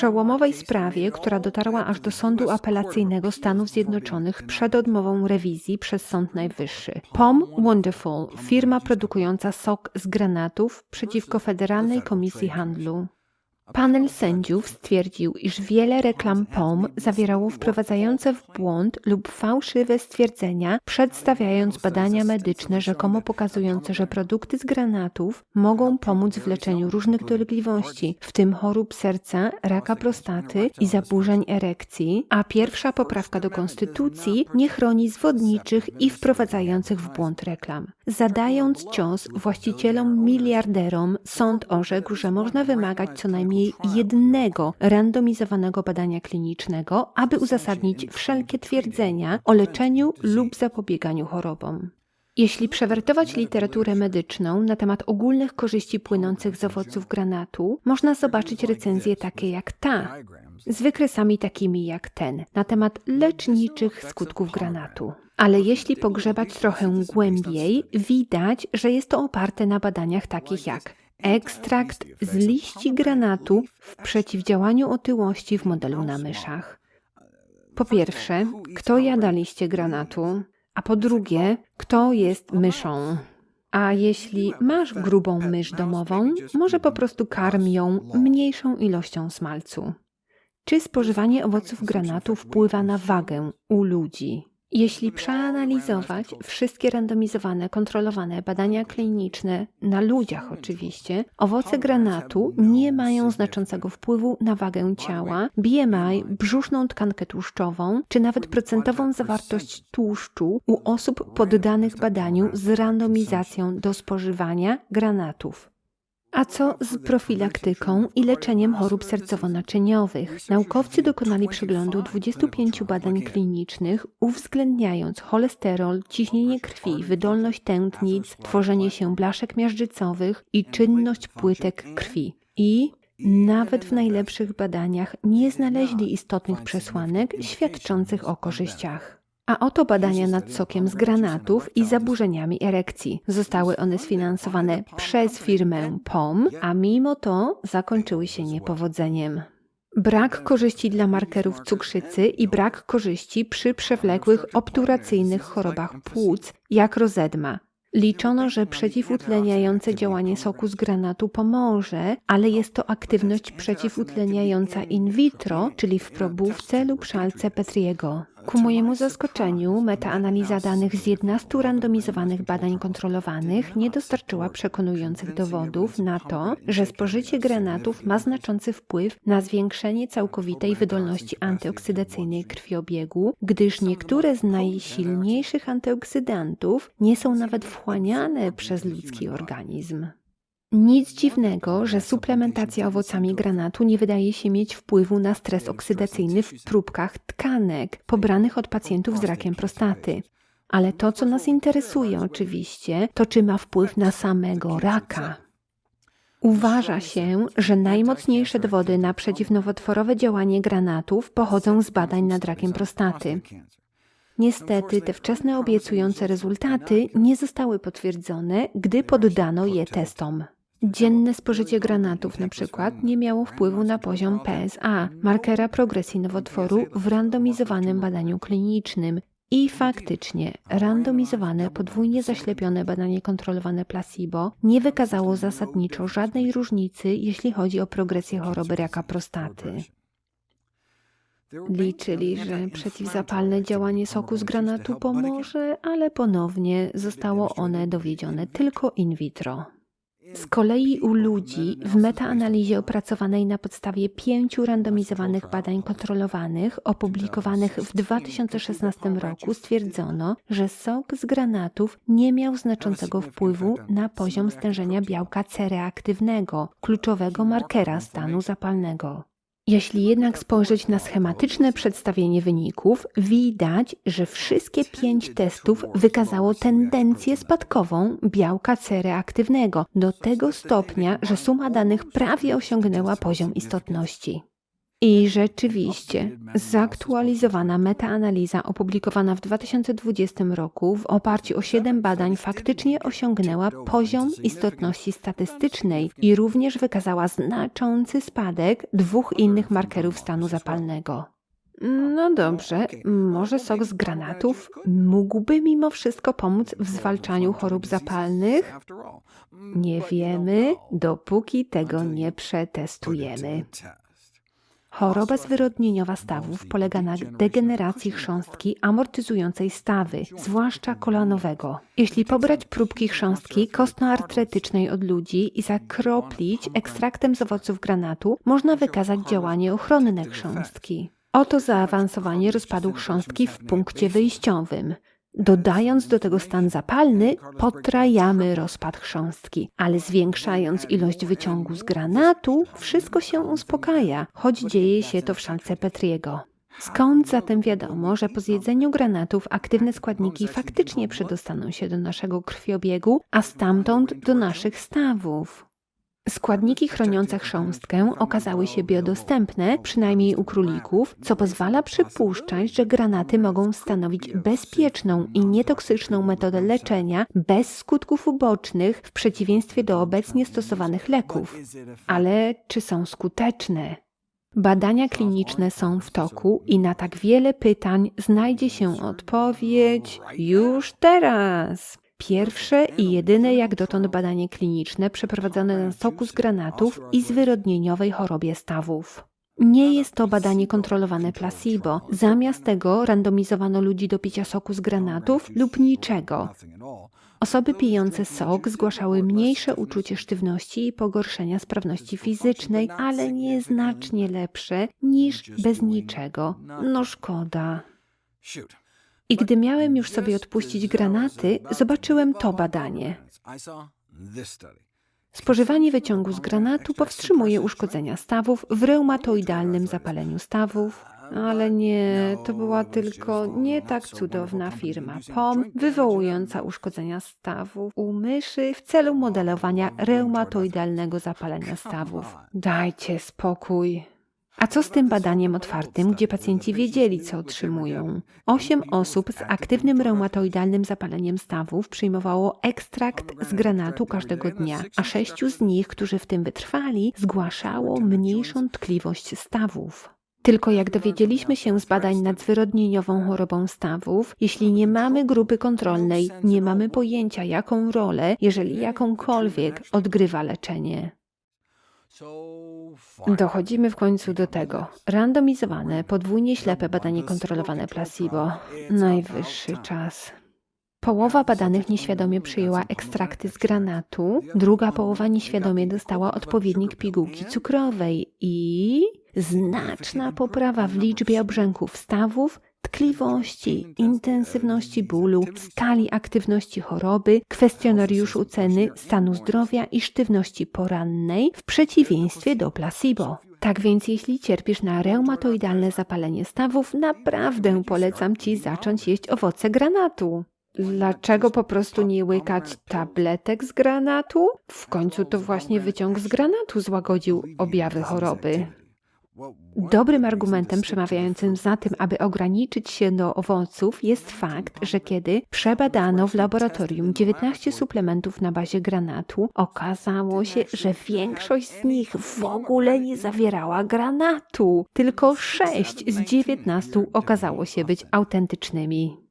przełomowej sprawie, która dotarła aż do Sądu Apelacyjnego Stanów Zjednoczonych przed odmową rewizji przez Sąd Najwyższy. POM Wonderful, firma produkująca sok z granatów przeciwko Federalnej Komisji Handlu. Panel sędziów stwierdził, iż wiele reklam POM zawierało wprowadzające w błąd lub fałszywe stwierdzenia, przedstawiając badania medyczne rzekomo pokazujące, że produkty z granatów mogą pomóc w leczeniu różnych dolegliwości, w tym chorób serca, raka prostaty i zaburzeń erekcji, a pierwsza poprawka do konstytucji nie chroni zwodniczych i wprowadzających w błąd reklam. Zadając cios właścicielom miliarderom, sąd orzekł, że można wymagać co najmniej jednego randomizowanego badania klinicznego, aby uzasadnić wszelkie twierdzenia o leczeniu lub zapobieganiu chorobom. Jeśli przewertować literaturę medyczną na temat ogólnych korzyści płynących z owoców granatu, można zobaczyć recenzje takie jak ta, z wykresami takimi jak ten, na temat leczniczych skutków granatu. Ale jeśli pogrzebać trochę głębiej, widać, że jest to oparte na badaniach takich jak ekstrakt z liści granatu w przeciwdziałaniu otyłości w modelu na myszach. Po pierwsze, kto jada liście granatu, a po drugie, kto jest myszą. A jeśli masz grubą mysz domową, może po prostu karm ją mniejszą ilością smalcu. Czy spożywanie owoców granatu wpływa na wagę u ludzi? Jeśli przeanalizować wszystkie randomizowane, kontrolowane badania kliniczne na ludziach oczywiście, owoce granatu nie mają znaczącego wpływu na wagę ciała, BMI, brzuszną tkankę tłuszczową, czy nawet procentową zawartość tłuszczu u osób poddanych badaniu z randomizacją do spożywania granatów. A co z profilaktyką i leczeniem chorób sercowo-naczyniowych? Naukowcy dokonali przeglądu 25 badań klinicznych, uwzględniając cholesterol, ciśnienie krwi, wydolność tętnic, tworzenie się blaszek miażdżycowych i czynność płytek krwi. I nawet w najlepszych badaniach nie znaleźli istotnych przesłanek świadczących o korzyściach. A oto badania nad sokiem z granatów i zaburzeniami erekcji. Zostały one sfinansowane przez firmę POM, a mimo to zakończyły się niepowodzeniem. Brak korzyści dla markerów cukrzycy i brak korzyści przy przewlekłych obturacyjnych chorobach płuc, jak rozedma. Liczono, że przeciwutleniające działanie soku z granatu pomoże, ale jest to aktywność przeciwutleniająca in vitro, czyli w probówce lub szalce Petriego. Ku mojemu zaskoczeniu, metaanaliza danych z 11 randomizowanych badań kontrolowanych nie dostarczyła przekonujących dowodów na to, że spożycie granatów ma znaczący wpływ na zwiększenie całkowitej wydolności antyoksydacyjnej krwiobiegu, gdyż niektóre z najsilniejszych antyoksydantów nie są nawet wchłaniane przez ludzki organizm. Nic dziwnego, że suplementacja owocami granatu nie wydaje się mieć wpływu na stres oksydacyjny w próbkach tkanek pobranych od pacjentów z rakiem prostaty. Ale to, co nas interesuje oczywiście, to czy ma wpływ na samego raka. Uważa się, że najmocniejsze dowody na przeciwnowotworowe działanie granatów pochodzą z badań nad rakiem prostaty. Niestety te wczesne obiecujące rezultaty nie zostały potwierdzone, gdy poddano je testom. Dzienne spożycie granatów na przykład nie miało wpływu na poziom PSA, markera progresji nowotworu w randomizowanym badaniu klinicznym. I faktycznie, randomizowane, podwójnie zaślepione badanie kontrolowane placebo nie wykazało zasadniczo żadnej różnicy, jeśli chodzi o progresję choroby raka prostaty. Liczyli, że przeciwzapalne działanie soku z granatu pomoże, ale ponownie zostało one dowiedzione tylko in vitro. Z kolei u ludzi w metaanalizie opracowanej na podstawie pięciu randomizowanych badań kontrolowanych opublikowanych w 2016 roku stwierdzono, że sok z granatów nie miał znaczącego wpływu na poziom stężenia białka C reaktywnego, kluczowego markera stanu zapalnego. Jeśli jednak spojrzeć na schematyczne przedstawienie wyników, widać, że wszystkie pięć testów wykazało tendencję spadkową białka C reaktywnego do tego stopnia, że suma danych prawie osiągnęła poziom istotności. I rzeczywiście, zaktualizowana metaanaliza opublikowana w 2020 roku w oparciu o 7 badań faktycznie osiągnęła poziom istotności statystycznej i również wykazała znaczący spadek dwóch innych markerów stanu zapalnego. No dobrze, może sok z granatów mógłby mimo wszystko pomóc w zwalczaniu chorób zapalnych? Nie wiemy, dopóki tego nie przetestujemy. Choroba zwyrodnieniowa stawów polega na degeneracji chrząstki amortyzującej stawy, zwłaszcza kolanowego. Jeśli pobrać próbki chrząstki kostnoartretycznej od ludzi i zakroplić ekstraktem z owoców granatu, można wykazać działanie ochronne chrząstki. Oto zaawansowanie rozpadu chrząstki w punkcie wyjściowym. Dodając do tego stan zapalny, potrajamy rozpad chrząstki, ale zwiększając ilość wyciągu z granatu, wszystko się uspokaja, choć dzieje się to w szalce Petriego. Skąd zatem wiadomo, że po zjedzeniu granatów aktywne składniki faktycznie przedostaną się do naszego krwiobiegu, a stamtąd do naszych stawów? Składniki chroniące chrząstkę okazały się biodostępne, przynajmniej u królików, co pozwala przypuszczać, że granaty mogą stanowić bezpieczną i nietoksyczną metodę leczenia bez skutków ubocznych w przeciwieństwie do obecnie stosowanych leków. Ale czy są skuteczne? Badania kliniczne są w toku i na tak wiele pytań znajdzie się odpowiedź już teraz. Pierwsze i jedyne jak dotąd badanie kliniczne przeprowadzone na soku z granatów i zwyrodnieniowej chorobie stawów. Nie jest to badanie kontrolowane placebo. Zamiast tego randomizowano ludzi do picia soku z granatów lub niczego. Osoby pijące sok zgłaszały mniejsze uczucie sztywności i pogorszenia sprawności fizycznej, ale nieznacznie lepsze niż bez niczego. No szkoda. I gdy miałem już sobie odpuścić granaty, zobaczyłem to badanie. Spożywanie wyciągu z granatu powstrzymuje uszkodzenia stawów w reumatoidalnym zapaleniu stawów, ale nie, to była tylko nie tak cudowna firma POM, wywołująca uszkodzenia stawów u myszy w celu modelowania reumatoidalnego zapalenia stawów. Dajcie spokój. A co z tym badaniem otwartym, gdzie pacjenci wiedzieli, co otrzymują? Osiem osób z aktywnym reumatoidalnym zapaleniem stawów przyjmowało ekstrakt z granatu każdego dnia, a sześciu z nich, którzy w tym wytrwali, zgłaszało mniejszą tkliwość stawów. Tylko jak dowiedzieliśmy się z badań nad zwyrodnieniową chorobą stawów, jeśli nie mamy grupy kontrolnej, nie mamy pojęcia, jaką rolę, jeżeli jakąkolwiek, odgrywa leczenie. Dochodzimy w końcu do tego. Randomizowane, podwójnie ślepe badanie kontrolowane placebo. Najwyższy czas. Połowa badanych nieświadomie przyjęła ekstrakty z granatu, druga połowa nieświadomie dostała odpowiednik pigułki cukrowej i znaczna poprawa w liczbie obrzęków stawów, tkliwości, intensywności bólu, skali aktywności choroby, kwestionariuszu oceny stanu zdrowia i sztywności porannej w przeciwieństwie do placebo. Tak więc jeśli cierpisz na reumatoidalne zapalenie stawów, naprawdę polecam Ci zacząć jeść owoce granatu. Dlaczego po prostu nie łykać tabletek z granatu? W końcu to właśnie wyciąg z granatu złagodził objawy choroby. Dobrym argumentem przemawiającym za tym, aby ograniczyć się do owoców, jest fakt, że kiedy przebadano w laboratorium 19 suplementów na bazie granatu, okazało się, że większość z nich w ogóle nie zawierała granatu. Tylko 6 z 19 okazało się być autentycznymi.